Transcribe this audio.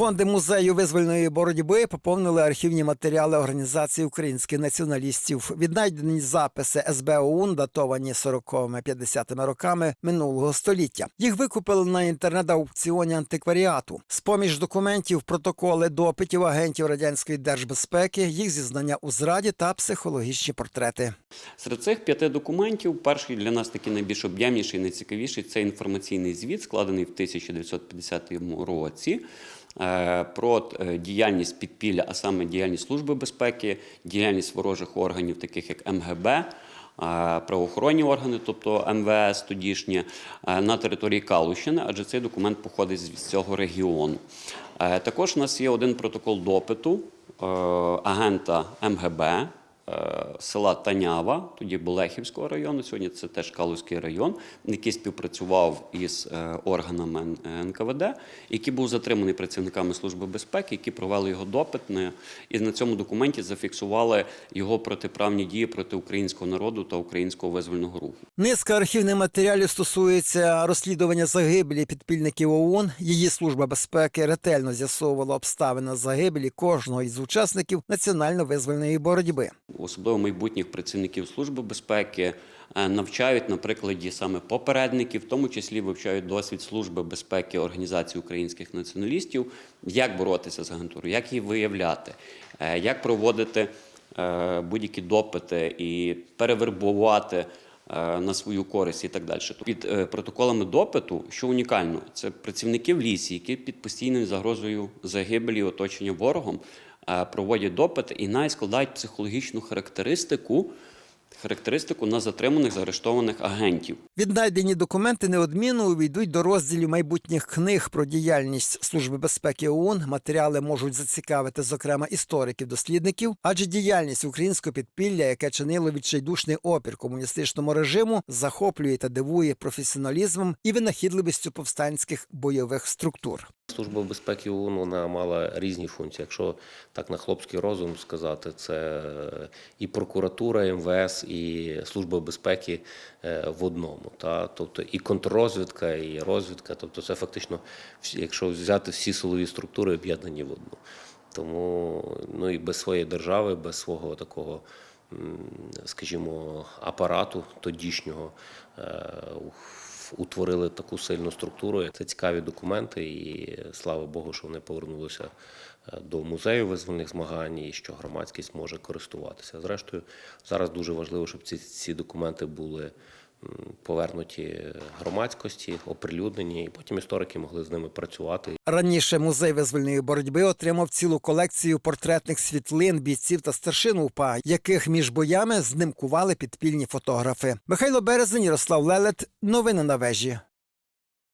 Фонди музею визвольної боротьби поповнили архівні матеріали організації українських націоналістів. Віднайдені записи СБ ОУН, датовані 40-50 роками минулого століття. Їх викупили на інтернет-аукціоні антикваріату. З поміж документів, протоколи допитів агентів радянської держбезпеки, їх зізнання у зраді та психологічні портрети. Серед цих п'яти документів перший для нас такий найбільш об'ємніший, найцікавіший це інформаційний звіт, складений в 1950 році. Е, Про е, діяльність підпілля, а саме діяльність Служби безпеки, діяльність ворожих органів, таких як МГБ, е, правоохоронні органи, тобто МВС тодішнє, на території Калущини, адже цей документ походить з цього регіону. Також у нас є один протокол допиту агента МГБ села Танява, тоді Болехівського району, сьогодні це теж Калузький район, який співпрацював із е, органами НКВД, який був затриманий працівниками Служби безпеки, які провели його допит і на цьому документі зафіксували його протиправні дії проти українського народу та українського визвольного руху. Низка архівних матеріалів стосується розслідування загибелі підпільників ОУН. Її служба безпеки ретельно з'ясовувала обставини загибелі кожного із учасників національно-визвольної боротьби. Особливо майбутніх працівників Служби безпеки, е, навчають на прикладі саме попередників, в тому числі вивчають досвід Служби безпеки Організації українських націоналістів, як боротися з агентурою, як її виявляти, е, як проводити е, будь-які допити і перевербувати на свою користь і так далі. Під е, протоколами допиту, що унікально, це працівники в лісі, які під постійною загрозою загибелі, оточення ворогом, е, проводять допит і навіть складають психологічну характеристику, характеристику на затриманих заарештованих агентів. Віднайдені документи неодмінно увійдуть до розділів майбутніх книг про діяльність Служби безпеки ОУН. Матеріали можуть зацікавити, зокрема, істориків-дослідників, адже діяльність українського підпілля, яке чинило відчайдушний опір комуністичному режиму, захоплює та дивує професіоналізмом і винахідливістю повстанських бойових структур. Служба безпеки ООН вона мала різні функції. Якщо так на хлопський розум сказати, це і прокуратура, МВС, і Служба безпеки е, в одному. Та? Тобто і контррозвідка, і розвідка. Тобто це фактично, якщо взяти всі силові структури, об'єднані в одну. Тому ну і без своєї держави, без свого такого, скажімо, апарату тодішнього. Утворили таку сильну структуру. Це цікаві документи, і слава Богу, що вони повернулися е, до музею визвольних змагань і що громадськість може користуватися. Зрештою, зараз дуже важливо, щоб ці, ці документи були повернуті громадськості, оприлюднені, і потім історики могли з ними працювати Раніше музей визвольної боротьби отримав цілу колекцію портретних світлин бійців та старшин УПА, яких між боями знимкували підпільні фотографи. Михайло Березень, Ярослав Лелет. Новини на вежі.